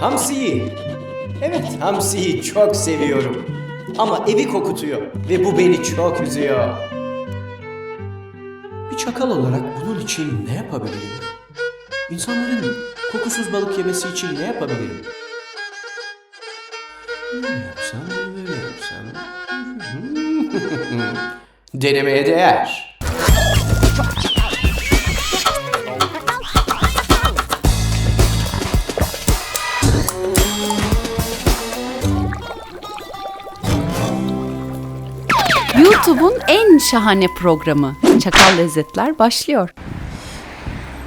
Hamsiyi. Evet, hamsiyi çok seviyorum. Ama evi kokutuyor ve bu beni çok üzüyor. Bir çakal olarak bunun için ne yapabilirim? İnsanların kokusuz balık yemesi için ne yapabilirim? Böyle yapsam, böyle yapsam. Denemeye değer. YouTube'un en şahane programı Çakal Lezzetler başlıyor.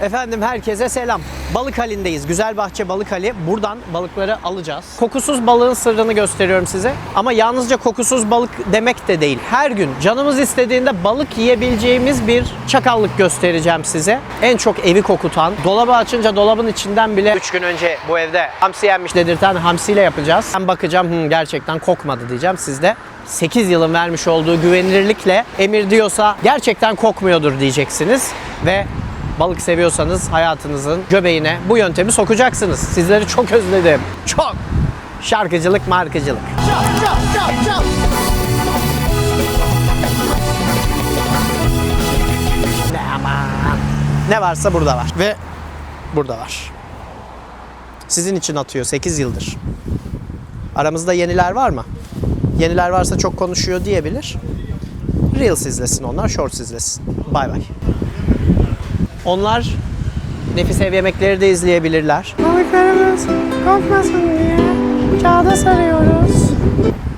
Efendim herkese selam. Balık halindeyiz. Güzelbahçe Balık Hali. Buradan balıkları alacağız. Kokusuz balığın sırrını gösteriyorum size. Ama yalnızca kokusuz balık demek de değil. Her gün canımız istediğinde balık yiyebileceğimiz bir çakallık göstereceğim size. En çok evi kokutan, dolabı açınca dolabın içinden bile 3 gün önce bu evde hamsi yenmiş dedirten hamsiyle yapacağız. Ben bakacağım "Hı, gerçekten kokmadı diyeceğim. Siz de 8 yılın vermiş olduğu güvenilirlikle emir diyorsa gerçekten kokmuyordur diyeceksiniz. Ve Balık seviyorsanız hayatınızın göbeğine bu yöntemi sokacaksınız. Sizleri çok özledim. Çok. Şarkıcılık, markıcılık. Çap, çap, çap, çap. Ne aman. Ne varsa burada var. Ve burada var. Sizin için atıyor 8 yıldır. Aramızda yeniler var mı? Yeniler varsa çok konuşuyor diyebilir. Reels izlesin onlar, Shorts izlesin. Bay bay. Onlar nefis ev yemekleri de izleyebilirler. Balıklarımız kokmasın diye kağıda sarıyoruz.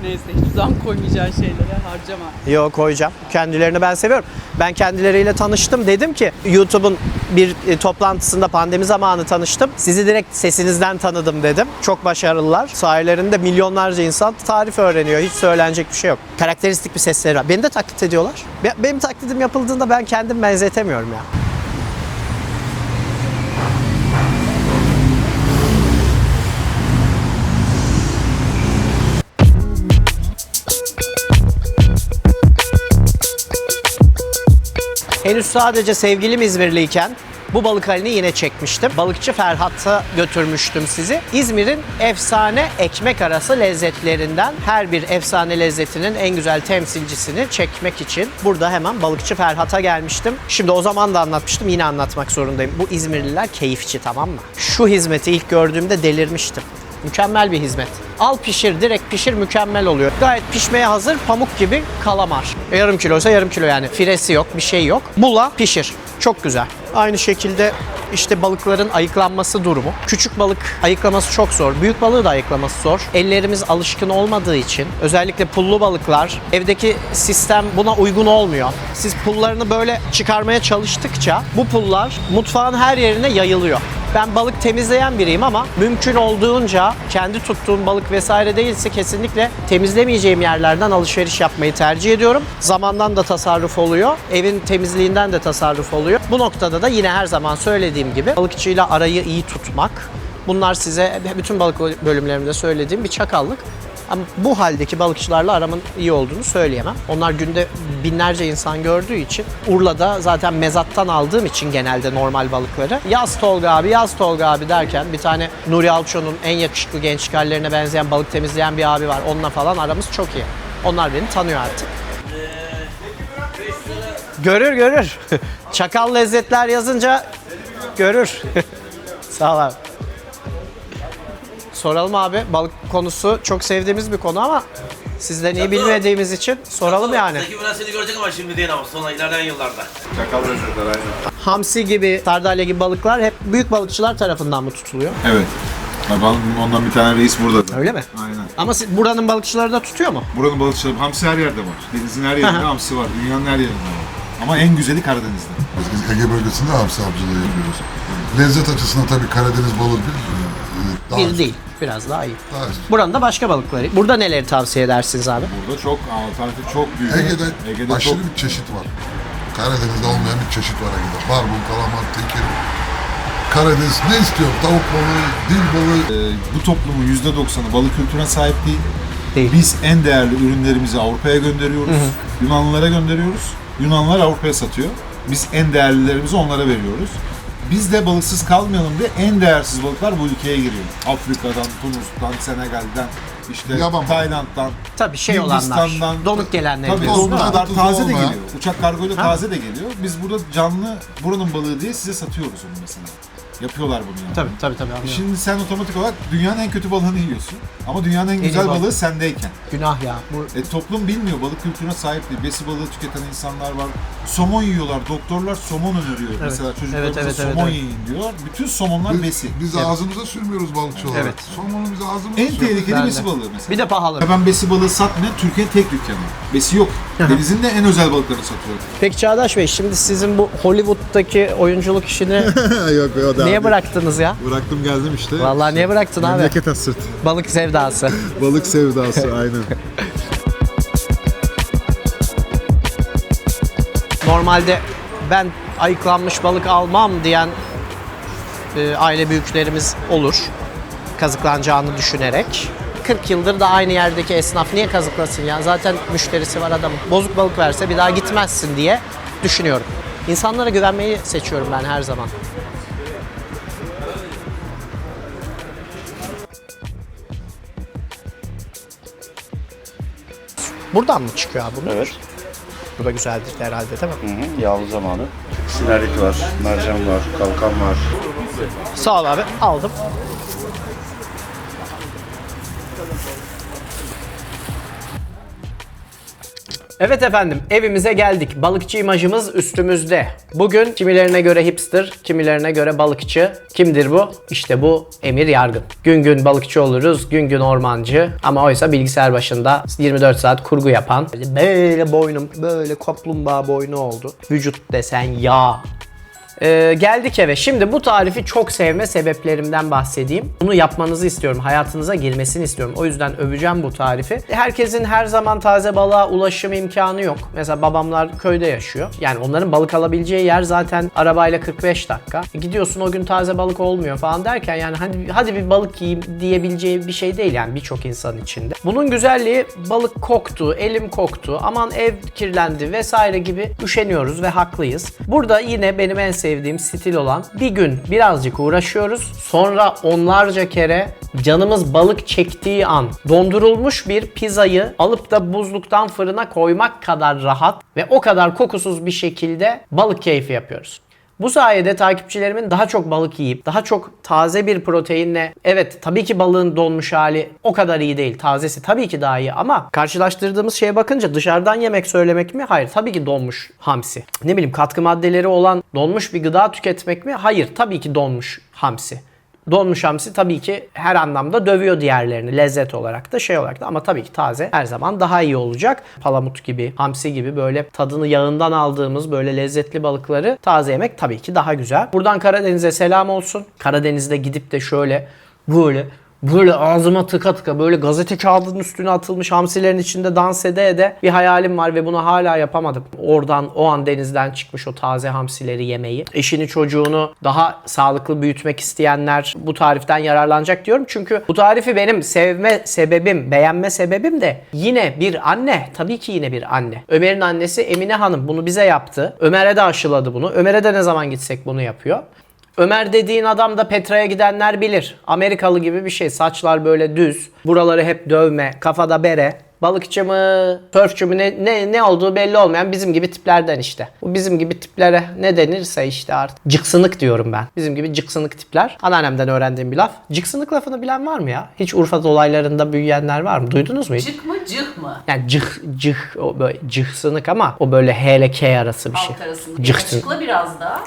Neyse hiç zam koymayacağın şeylere harcama. Yo koyacağım. Kendilerini ben seviyorum. Ben kendileriyle tanıştım. Dedim ki YouTube'un bir e, toplantısında pandemi zamanı tanıştım. Sizi direkt sesinizden tanıdım dedim. Çok başarılılar. Sahilerinde milyonlarca insan tarif öğreniyor. Hiç söylenecek bir şey yok. Karakteristik bir sesleri var. Beni de taklit ediyorlar. Be- Benim taklidim yapıldığında ben kendim benzetemiyorum ya. Henüz sadece sevgilim İzmirliyken bu balık halini yine çekmiştim. Balıkçı Ferhat'a götürmüştüm sizi. İzmir'in efsane ekmek arası lezzetlerinden her bir efsane lezzetinin en güzel temsilcisini çekmek için burada hemen Balıkçı Ferhat'a gelmiştim. Şimdi o zaman da anlatmıştım yine anlatmak zorundayım. Bu İzmirliler keyifçi tamam mı? Şu hizmeti ilk gördüğümde delirmiştim. Mükemmel bir hizmet. Al pişir, direkt pişir mükemmel oluyor. Gayet pişmeye hazır pamuk gibi kalamar. Yarım kiloysa yarım kilo yani. Firesi yok, bir şey yok. Bula pişir. Çok güzel. Aynı şekilde işte balıkların ayıklanması durumu. Küçük balık ayıklaması çok zor. Büyük balığı da ayıklaması zor. Ellerimiz alışkın olmadığı için özellikle pullu balıklar evdeki sistem buna uygun olmuyor. Siz pullarını böyle çıkarmaya çalıştıkça bu pullar mutfağın her yerine yayılıyor. Ben balık temizleyen biriyim ama mümkün olduğunca kendi tuttuğum balık vesaire değilse kesinlikle temizlemeyeceğim yerlerden alışveriş yapmayı tercih ediyorum. Zamandan da tasarruf oluyor. Evin temizliğinden de tasarruf oluyor. Bu noktada da yine her zaman söylediğim gibi balıkçıyla arayı iyi tutmak. Bunlar size bütün balık bölümlerimde söylediğim bir çakallık. Ama bu haldeki balıkçılarla aramın iyi olduğunu söyleyemem. Onlar günde binlerce insan gördüğü için Urla'da zaten mezattan aldığım için genelde normal balıkları. Yaz Tolga abi, yaz Tolga abi derken bir tane Nuri Alço'nun en yakışıklı gençlik hallerine benzeyen balık temizleyen bir abi var. Onunla falan aramız çok iyi. Onlar beni tanıyor artık. Görür görür. Çakal lezzetler yazınca görür. Sağ ol abi. Soralım abi. Balık konusu çok sevdiğimiz bir konu ama sizden iyi bilmediğimiz için soralım yani. Zeki Müren seni görecek ama şimdi değil ama sonra ilerleyen yıllarda. Çakal lezzetler aynen. Hamsi gibi, sardalya gibi balıklar hep büyük balıkçılar tarafından mı tutuluyor? Evet. Ben- Ondan bir tane reis burada. da. Öyle mi? Aynen. Ama siz- buranın balıkçıları da tutuyor mu? Buranın balıkçıları hamsi her yerde var. Denizin her yerinde hamsi var. Dünyanın her yerinde var. Ama en güzeli Karadeniz'de. Biz Ege bölgesinde hamsi avcılığı yapıyoruz. Lezzet açısından tabii Karadeniz balığı bir, daha Bir değil. Biraz daha iyi. Daha Buranın da başka balıkları. Burada neleri tavsiye edersiniz abi? Burada çok alternatifi çok büyük. Ege'de, Ege'de aşırı çok bir çeşit var. Karadeniz'de olmayan bir çeşit var Ege'de. Barbun, kalamar, tekir. Karadeniz ne istiyor? Tavuk balığı, dil balığı. Ee, bu toplumun %90'ı balık kültürüne sahip değil. Değil. Biz en değerli ürünlerimizi Avrupa'ya gönderiyoruz. Yunanlılara gönderiyoruz. Yunanlılar Avrupa'ya satıyor. Biz en değerlilerimizi onlara veriyoruz. Biz de balıksız kalmayalım diye en değersiz balıklar bu ülkeye giriyor. Afrika'dan, Tunus'tan, Senegal'den, işte Yaban. Tayland'dan, Tabii şey olanlar, Hindistan'dan. donuk gelenler Tabii diyorsun. o kadar taze de olmayan. geliyor. Uçak kargoyla taze de geliyor. Biz burada canlı buranın balığı diye size satıyoruz onu mesela. Yapıyorlar bunu yani. Tabii tabii tabii anlıyorum. Şimdi sen otomatik olarak dünyanın en kötü balığını yiyorsun. Ama dünyanın en güzel balık. balığı sendeyken. Günah ya. Bu E, toplum bilmiyor, balık kültürüne sahip değil. Besi balığı tüketen insanlar var. Somon yiyorlar, doktorlar somon öneriyor. Mesela çocuklarımıza evet, evet, somon evet. yiyin diyor. Bütün somonlar Biz, besi. biz ağzımıza sürmüyoruz balıkçı olarak. Evet. Somonu biz ağzımıza En sürüyoruz. tehlikeli Ben de. besi balığı mesela. bir de pahalı. Ya Ben besi balığı satmayan Türkiye'nin tek dükkanı. Besi yok. Denizin de en özel balıklarını satıyorum. Peki Çağdaş Bey şimdi sizin bu Hollywood'daki oyunculuk işini Yok o da niye abi. bıraktınız ya? Bıraktım geldim işte. Vallahi niye bıraktın abi? Memleket hasret. Balık sevdası. Balık sevdası aynen. Normalde ben ayıklanmış balık almam diyen e, aile büyüklerimiz olur. Kazıklanacağını düşünerek. 40 yıldır da aynı yerdeki esnaf niye kazıklasın ya? Zaten müşterisi var adamın. Bozuk balık verse bir daha gitmezsin diye düşünüyorum. İnsanlara güvenmeyi seçiyorum ben her zaman. Buradan mı çıkıyor abi? Evet. Bu da güzeldir herhalde değil mi? Hı hı, yağlı zamanı. Sinarit var, mercan var, kalkan var. Sağ ol abi. Aldım. Evet efendim evimize geldik. Balıkçı imajımız üstümüzde. Bugün kimilerine göre hipster, kimilerine göre balıkçı. Kimdir bu? İşte bu Emir Yargın. Gün gün balıkçı oluruz, gün gün ormancı. Ama oysa bilgisayar başında 24 saat kurgu yapan. Böyle boynum, böyle kaplumbağa boynu oldu. Vücut desen yağ, ee, geldik eve. Şimdi bu tarifi çok sevme sebeplerimden bahsedeyim. Bunu yapmanızı istiyorum. Hayatınıza girmesini istiyorum. O yüzden öveceğim bu tarifi. Herkesin her zaman taze balığa ulaşım imkanı yok. Mesela babamlar köyde yaşıyor. Yani onların balık alabileceği yer zaten arabayla 45 dakika. E, Gidiyorsun o gün taze balık olmuyor falan derken yani hadi, hadi bir balık yiyeyim diyebileceği bir şey değil yani birçok insan içinde. Bunun güzelliği balık koktu, elim koktu, aman ev kirlendi vesaire gibi üşeniyoruz ve haklıyız. Burada yine benim en sevdiğim stil olan bir gün birazcık uğraşıyoruz. Sonra onlarca kere canımız balık çektiği an dondurulmuş bir pizzayı alıp da buzluktan fırına koymak kadar rahat ve o kadar kokusuz bir şekilde balık keyfi yapıyoruz. Bu sayede takipçilerimin daha çok balık yiyip daha çok taze bir proteinle evet tabii ki balığın donmuş hali o kadar iyi değil. Tazesi tabii ki daha iyi ama karşılaştırdığımız şeye bakınca dışarıdan yemek söylemek mi? Hayır tabii ki donmuş hamsi. Ne bileyim katkı maddeleri olan donmuş bir gıda tüketmek mi? Hayır tabii ki donmuş hamsi. Donmuş hamsi tabii ki her anlamda dövüyor diğerlerini lezzet olarak da şey olarak da ama tabii ki taze her zaman daha iyi olacak. Palamut gibi, hamsi gibi böyle tadını yağından aldığımız böyle lezzetli balıkları taze yemek tabii ki daha güzel. Buradan Karadeniz'e selam olsun. Karadeniz'de gidip de şöyle böyle böyle ağzıma tıka tıka böyle gazete kağıdının üstüne atılmış hamsilerin içinde dans ede ede bir hayalim var ve bunu hala yapamadım. Oradan o an denizden çıkmış o taze hamsileri yemeyi. Eşini çocuğunu daha sağlıklı büyütmek isteyenler bu tariften yararlanacak diyorum. Çünkü bu tarifi benim sevme sebebim, beğenme sebebim de yine bir anne. Tabii ki yine bir anne. Ömer'in annesi Emine Hanım bunu bize yaptı. Ömer'e de aşıladı bunu. Ömer'e de ne zaman gitsek bunu yapıyor. Ömer dediğin adam da Petra'ya gidenler bilir. Amerikalı gibi bir şey. Saçlar böyle düz. Buraları hep dövme. Kafada bere. Balıkçı mı, sörfçü mü ne, ne, ne olduğu belli olmayan bizim gibi tiplerden işte. Bu bizim gibi tiplere ne denirse işte artık. Cıksınık diyorum ben. Bizim gibi cıksınık tipler. Anneannemden öğrendiğim bir laf. Cıksınık lafını bilen var mı ya? Hiç Urfa dolaylarında büyüyenler var mı? Duydunuz mu hiç? Cık mı cık mı? Yani cıh cıh o böyle cıhsınık ama o böyle H ile K arası bir şey. Alt arasında. Cıhsınık. Açıkla biraz da.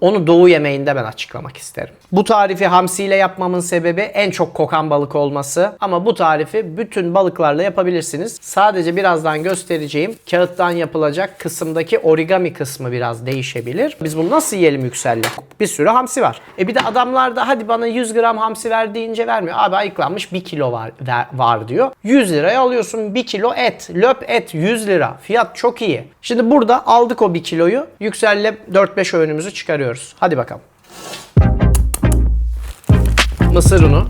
Onu doğu yemeğinde ben açıklamak isterim. Bu tarifi hamsiyle yapmamın sebebi en çok kokan balık olması. Ama bu tarifi bütün balıklarla yapabilirsiniz. Sadece birazdan göstereceğim kağıttan yapılacak kısımdaki origami kısmı biraz değişebilir. Biz bunu nasıl yiyelim yükselle? Bir sürü hamsi var. E bir de adamlar da hadi bana 100 gram hamsi ver deyince vermiyor. Abi ayıklanmış 1 kilo var, ver- var diyor. 100 liraya alıyorsun 1 kilo et. Löp et 100 lira. Fiyat çok iyi. Şimdi burada aldık o 1 kiloyu. Yükselle 4-5 öğünümüzü çıkarıyoruz. Hadi bakalım. Mısır unu.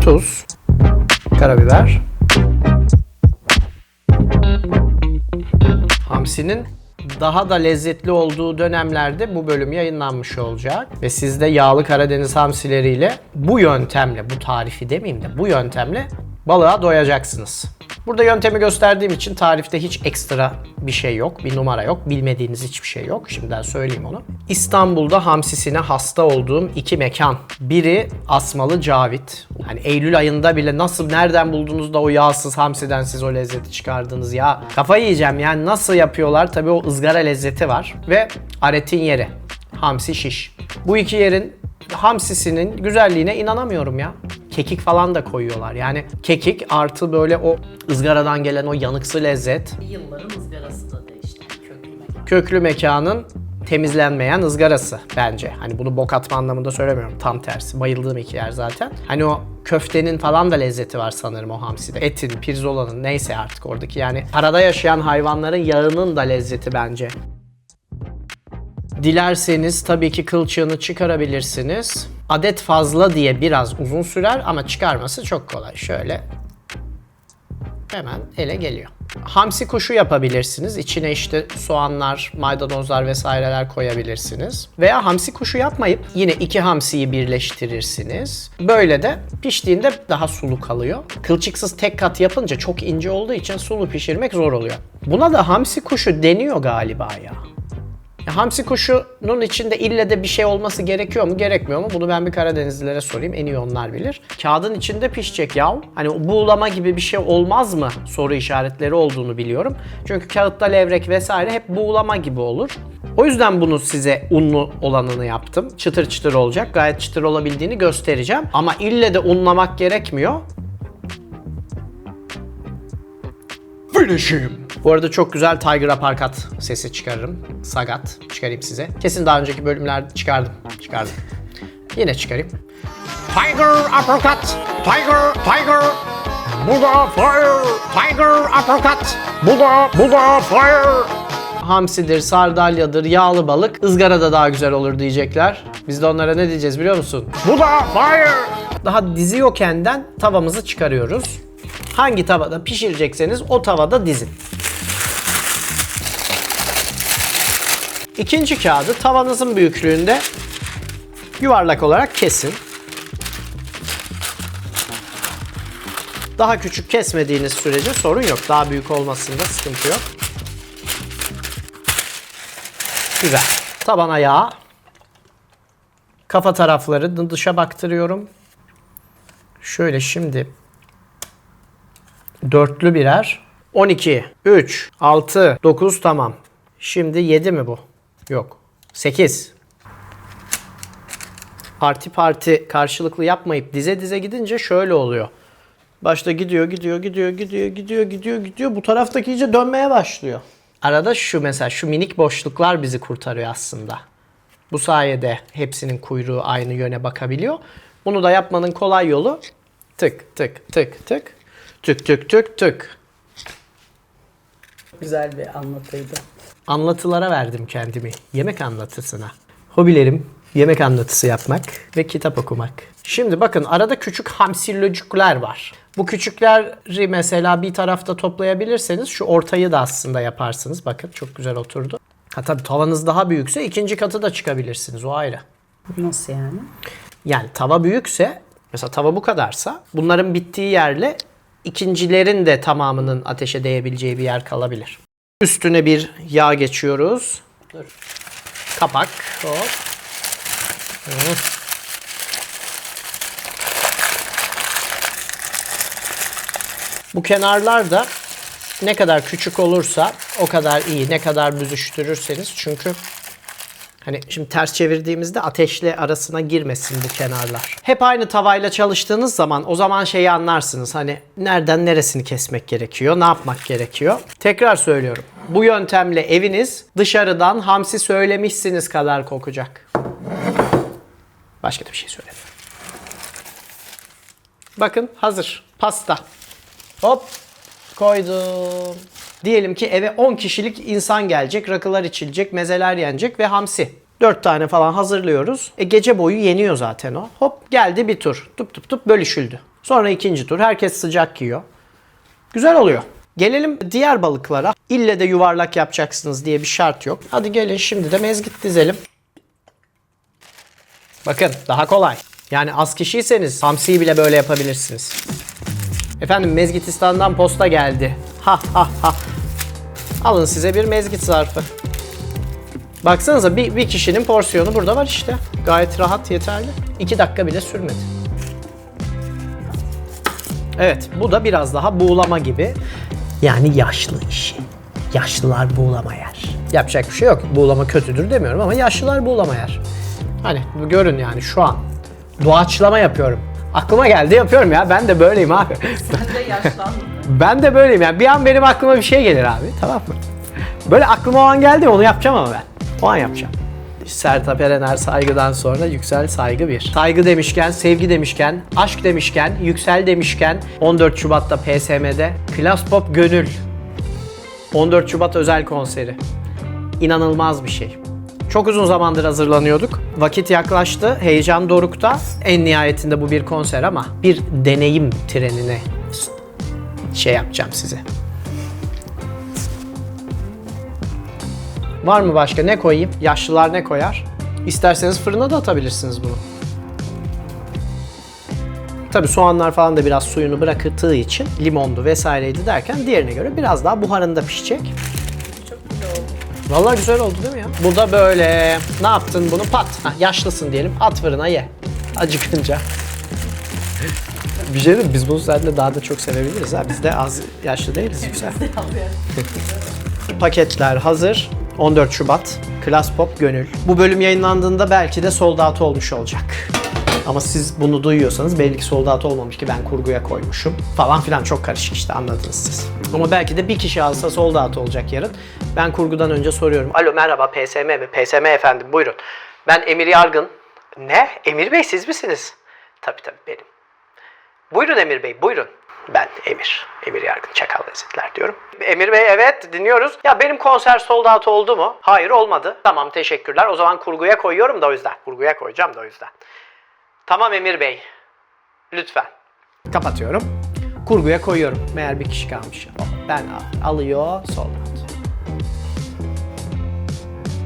Tuz. Karabiber. Hamsinin daha da lezzetli olduğu dönemlerde bu bölüm yayınlanmış olacak. Ve siz de yağlı Karadeniz hamsileriyle bu yöntemle, bu tarifi demeyeyim de bu yöntemle balığa doyacaksınız. Burada yöntemi gösterdiğim için tarifte hiç ekstra bir şey yok, bir numara yok, bilmediğiniz hiçbir şey yok. Şimdiden söyleyeyim onu. İstanbul'da hamsisine hasta olduğum iki mekan. Biri Asmalı Cavit. Hani Eylül ayında bile nasıl, nereden buldunuz da o yağsız hamsiden siz o lezzeti çıkardınız ya. Kafayı yiyeceğim yani nasıl yapıyorlar? Tabii o ızgara lezzeti var. Ve aretin yeri. Hamsi şiş. Bu iki yerin hamsisinin güzelliğine inanamıyorum ya. Kekik falan da koyuyorlar. Yani kekik artı böyle o ızgaradan gelen o yanıksı lezzet. Yılların ızgarası da değişti. Köklü mekan. Köklü mekanın temizlenmeyen ızgarası bence. Hani bunu bok atma anlamında söylemiyorum. Tam tersi. Bayıldığım iki yer zaten. Hani o köftenin falan da lezzeti var sanırım o hamside. Etin, pirzolanın neyse artık oradaki yani arada yaşayan hayvanların yağının da lezzeti bence. Dilerseniz tabii ki kılçığını çıkarabilirsiniz. Adet fazla diye biraz uzun sürer ama çıkarması çok kolay. Şöyle hemen ele geliyor. Hamsi kuşu yapabilirsiniz. İçine işte soğanlar, maydanozlar vesaireler koyabilirsiniz. Veya hamsi kuşu yapmayıp yine iki hamsiyi birleştirirsiniz. Böyle de piştiğinde daha sulu kalıyor. Kılçıksız tek kat yapınca çok ince olduğu için sulu pişirmek zor oluyor. Buna da hamsi kuşu deniyor galiba ya. Hamsi kuşunun içinde ille de bir şey olması gerekiyor mu gerekmiyor mu? Bunu ben bir Karadenizlilere sorayım. En iyi onlar bilir. Kağıdın içinde pişecek yav. Hani buğulama gibi bir şey olmaz mı? Soru işaretleri olduğunu biliyorum. Çünkü kağıtta levrek vesaire hep buğulama gibi olur. O yüzden bunu size unlu olanını yaptım. Çıtır çıtır olacak. Gayet çıtır olabildiğini göstereceğim. Ama ille de unlamak gerekmiyor. Finishim. Bu arada çok güzel Tiger Aparkat sesi çıkarırım. Sagat çıkarayım size. Kesin daha önceki bölümlerde çıkardım. Çıkardım. Yine çıkarayım. Tiger Uppercut! Tiger, Tiger! Buga Fire! Tiger Uppercut! Buga, Buga Fire! Hamsidir, sardalyadır, yağlı balık ızgarada daha güzel olur diyecekler. Biz de onlara ne diyeceğiz biliyor musun? Buga Fire! Daha diziyorkenden tavamızı çıkarıyoruz. Hangi tavada pişirecekseniz o tavada dizin. İkinci kağıdı tavanızın büyüklüğünde yuvarlak olarak kesin. Daha küçük kesmediğiniz sürece sorun yok. Daha büyük olmasında sıkıntı yok. Güzel. Tabana yağ. Kafa tarafları dışa baktırıyorum. Şöyle şimdi dörtlü birer. 12, 3, 6, 9 tamam. Şimdi 7 mi bu? Yok. 8. Parti parti karşılıklı yapmayıp dize dize gidince şöyle oluyor. Başta gidiyor, gidiyor, gidiyor, gidiyor, gidiyor, gidiyor, gidiyor. Bu taraftaki iyice dönmeye başlıyor. Arada şu mesela şu minik boşluklar bizi kurtarıyor aslında. Bu sayede hepsinin kuyruğu aynı yöne bakabiliyor. Bunu da yapmanın kolay yolu tık tık tık tık tık tık tık tık. Güzel bir anlatıydı. Anlatılara verdim kendimi. Yemek anlatısına. Hobilerim yemek anlatısı yapmak ve kitap okumak. Şimdi bakın arada küçük hamsillocuklar var. Bu küçükleri mesela bir tarafta toplayabilirseniz şu ortayı da aslında yaparsınız. Bakın çok güzel oturdu. Ha tabii tavanız daha büyükse ikinci katı da çıkabilirsiniz. O ayrı. Nasıl yani? Yani tava büyükse mesela tava bu kadarsa bunların bittiği yerle ikincilerin de tamamının ateşe değebileceği bir yer kalabilir. Üstüne bir yağ geçiyoruz. Dur. Kapak. Hop. Hı. Bu kenarlar da ne kadar küçük olursa o kadar iyi. Ne kadar büzüştürürseniz çünkü Hani şimdi ters çevirdiğimizde ateşle arasına girmesin bu kenarlar. Hep aynı tavayla çalıştığınız zaman o zaman şeyi anlarsınız. Hani nereden neresini kesmek gerekiyor, ne yapmak gerekiyor. Tekrar söylüyorum. Bu yöntemle eviniz dışarıdan hamsi söylemişsiniz kadar kokacak. Başka da bir şey söylemiyorum. Bakın hazır. Pasta. Hop koydum. Diyelim ki eve 10 kişilik insan gelecek, rakılar içilecek, mezeler yenecek ve hamsi. 4 tane falan hazırlıyoruz. E gece boyu yeniyor zaten o. Hop geldi bir tur. Tup tup tup bölüşüldü. Sonra ikinci tur. Herkes sıcak yiyor. Güzel oluyor. Gelelim diğer balıklara. İlle de yuvarlak yapacaksınız diye bir şart yok. Hadi gelin şimdi de mezgit dizelim. Bakın daha kolay. Yani az kişiyseniz hamsiyi bile böyle yapabilirsiniz. Efendim Mezgitistan'dan posta geldi. Ha ha ha. Alın size bir mezgit zarfı. Baksanıza bir, bir kişinin porsiyonu burada var işte. Gayet rahat yeterli. 2 dakika bile sürmedi. Evet bu da biraz daha buğulama gibi. Yani yaşlı işi. Yaşlılar buğulama yer. Yapacak bir şey yok. Buğulama kötüdür demiyorum ama yaşlılar buğulama yer. Hani görün yani şu an doğaçlama yapıyorum. Aklıma geldi yapıyorum ya. Ben de böyleyim abi. Sen de yaşlandın. Ben de böyleyim yani. Bir an benim aklıma bir şey gelir abi. Tamam mı? Böyle aklıma o an geldi onu yapacağım ama ben. O an yapacağım. Sertab Erener saygıdan sonra yüksel saygı bir. Saygı demişken, sevgi demişken, aşk demişken, yüksel demişken 14 Şubat'ta PSM'de Klas Pop Gönül 14 Şubat özel konseri. İnanılmaz bir şey. Çok uzun zamandır hazırlanıyorduk. Vakit yaklaştı. Heyecan dorukta. En nihayetinde bu bir konser ama bir deneyim trenine şey yapacağım size. Var mı başka? Ne koyayım? Yaşlılar ne koyar? İsterseniz fırına da atabilirsiniz bunu. Tabii soğanlar falan da biraz suyunu bıraktığı için limondu vesaireydi derken diğerine göre biraz daha buharında pişecek. Vallahi güzel oldu değil mi ya? Bu da böyle. Ne yaptın bunu? Pat. Hah, yaşlısın diyelim. At fırına ye. Acıkınca. Bir şey diyeyim biz bunu seninle daha da çok sevebiliriz ha. Biz de az yaşlı değiliz yüksel. Paketler hazır. 14 Şubat. Klas Pop Gönül. Bu bölüm yayınlandığında belki de sold out olmuş olacak. Ama siz bunu duyuyorsanız belli ki sold out olmamış ki ben kurguya koymuşum. Falan filan çok karışık işte anladınız siz. Ama belki de bir kişi alsa sold out olacak yarın. Ben kurgudan önce soruyorum. Alo merhaba PSM mi? PSM efendim buyurun. Ben Emir Yargın. Ne? Emir Bey siz misiniz? Tabii tabii benim. Buyurun Emir Bey, buyurun. Ben Emir. Emir Yargın Çakal Lezzetler diyorum. Emir Bey evet dinliyoruz. Ya benim konser sold out oldu mu? Hayır olmadı. Tamam teşekkürler. O zaman kurguya koyuyorum da o yüzden. Kurguya koyacağım da o yüzden. Tamam Emir Bey. Lütfen. Kapatıyorum. Kurguya koyuyorum. Meğer bir kişi kalmış. Ben al- alıyor sold out.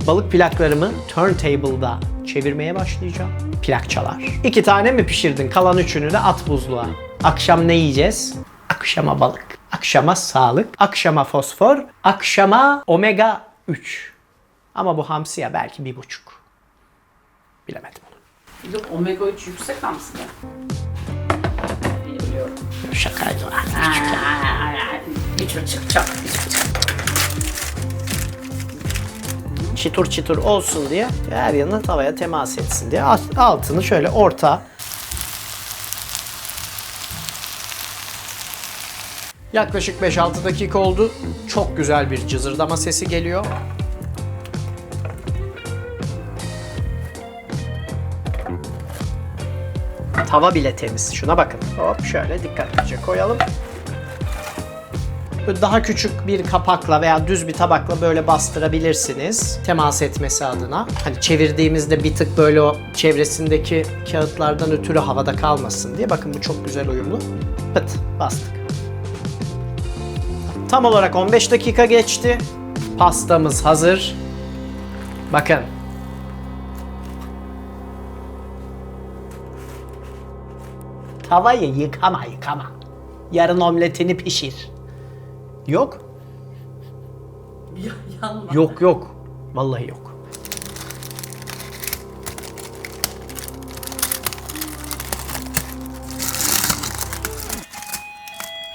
Balık plaklarımı turntable'da çevirmeye başlayacağım. Plak çalar. İki tane mi pişirdin? Kalan üçünü de at buzluğa. Akşam ne yiyeceğiz? Akşama balık. Akşama sağlık. Akşama fosfor. Akşama omega 3. Ama bu hamsiye belki bir buçuk. Bilemedim onu. Yok omega 3 yüksek hamsi de. Biliyorum. Şakaydı. Bir çocuk çok bir çocuk. Çıtır çıtır olsun diye her yanına tavaya temas etsin diye alt- altını şöyle orta Yaklaşık 5-6 dakika oldu. Çok güzel bir cızırdama sesi geliyor. Tava bile temiz. Şuna bakın. Hop şöyle dikkatlice koyalım. Daha küçük bir kapakla veya düz bir tabakla böyle bastırabilirsiniz. Temas etmesi adına. Hani çevirdiğimizde bir tık böyle o çevresindeki kağıtlardan ötürü havada kalmasın diye. Bakın bu çok güzel uyumlu. Pıt bastık. Tam olarak 15 dakika geçti. Pastamız hazır. Bakın. Tavayı yıkama yıkama. Yarın omletini pişir. Yok. Yanma. Yok yok. Vallahi yok.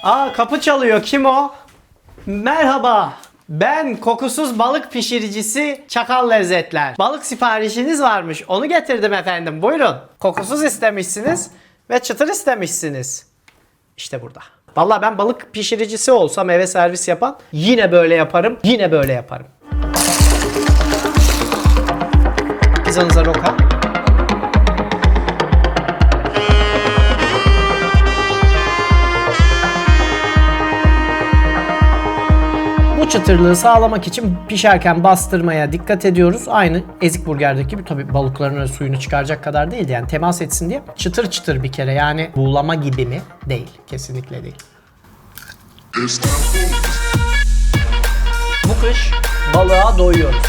Aa kapı çalıyor. Kim o? Merhaba. Ben kokusuz balık pişiricisi Çakal Lezzetler. Balık siparişiniz varmış. Onu getirdim efendim. Buyurun. Kokusuz istemişsiniz ve çıtır istemişsiniz. İşte burada. Vallahi ben balık pişiricisi olsam eve servis yapan yine böyle yaparım. Yine böyle yaparım. Pizzanıza roka. Çıtırlığı sağlamak için pişerken bastırmaya dikkat ediyoruz. Aynı ezik burgerdeki gibi tabii balıkların suyunu çıkaracak kadar değildi yani temas etsin diye. Çıtır çıtır bir kere yani buğulama gibi mi? Değil. Kesinlikle değil. Bu kış balığa doyuyoruz.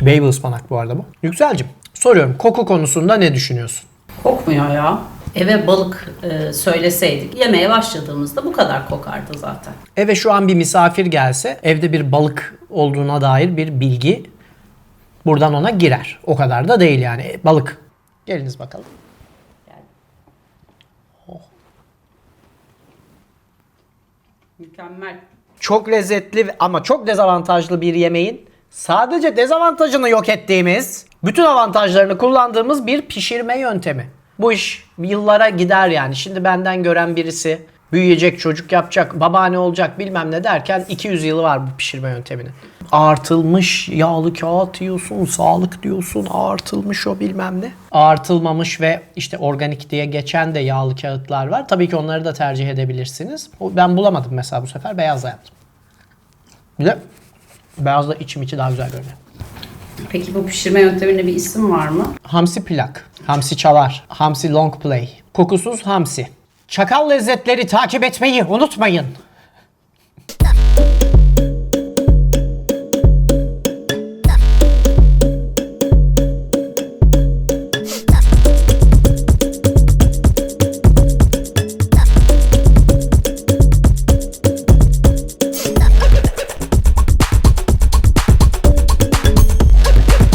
Baby ıspanak bu arada bu. Yükselcim soruyorum koku konusunda ne düşünüyorsun? Kokmuyor ya. Eve balık e, söyleseydik yemeye başladığımızda bu kadar kokardı zaten. Eve şu an bir misafir gelse evde bir balık olduğuna dair bir bilgi buradan ona girer. O kadar da değil yani. Balık. Geliniz bakalım. Mükemmel. Çok lezzetli ama çok dezavantajlı bir yemeğin sadece dezavantajını yok ettiğimiz, bütün avantajlarını kullandığımız bir pişirme yöntemi. Bu iş yıllara gider yani. Şimdi benden gören birisi büyüyecek, çocuk yapacak, babaanne olacak bilmem ne derken 200 yılı var bu pişirme yönteminin. Ağartılmış yağlı kağıt diyorsun, sağlık diyorsun, ağartılmış o bilmem ne. Ağartılmamış ve işte organik diye geçen de yağlı kağıtlar var. Tabii ki onları da tercih edebilirsiniz. Ben bulamadım mesela bu sefer beyazla yaptım. Bir de beyazla içim içi daha güzel görünüyor. Peki bu pişirme yönteminde bir isim var mı? Hamsi plak, hamsi çalar, hamsi long play, kokusuz hamsi. Çakal lezzetleri takip etmeyi unutmayın.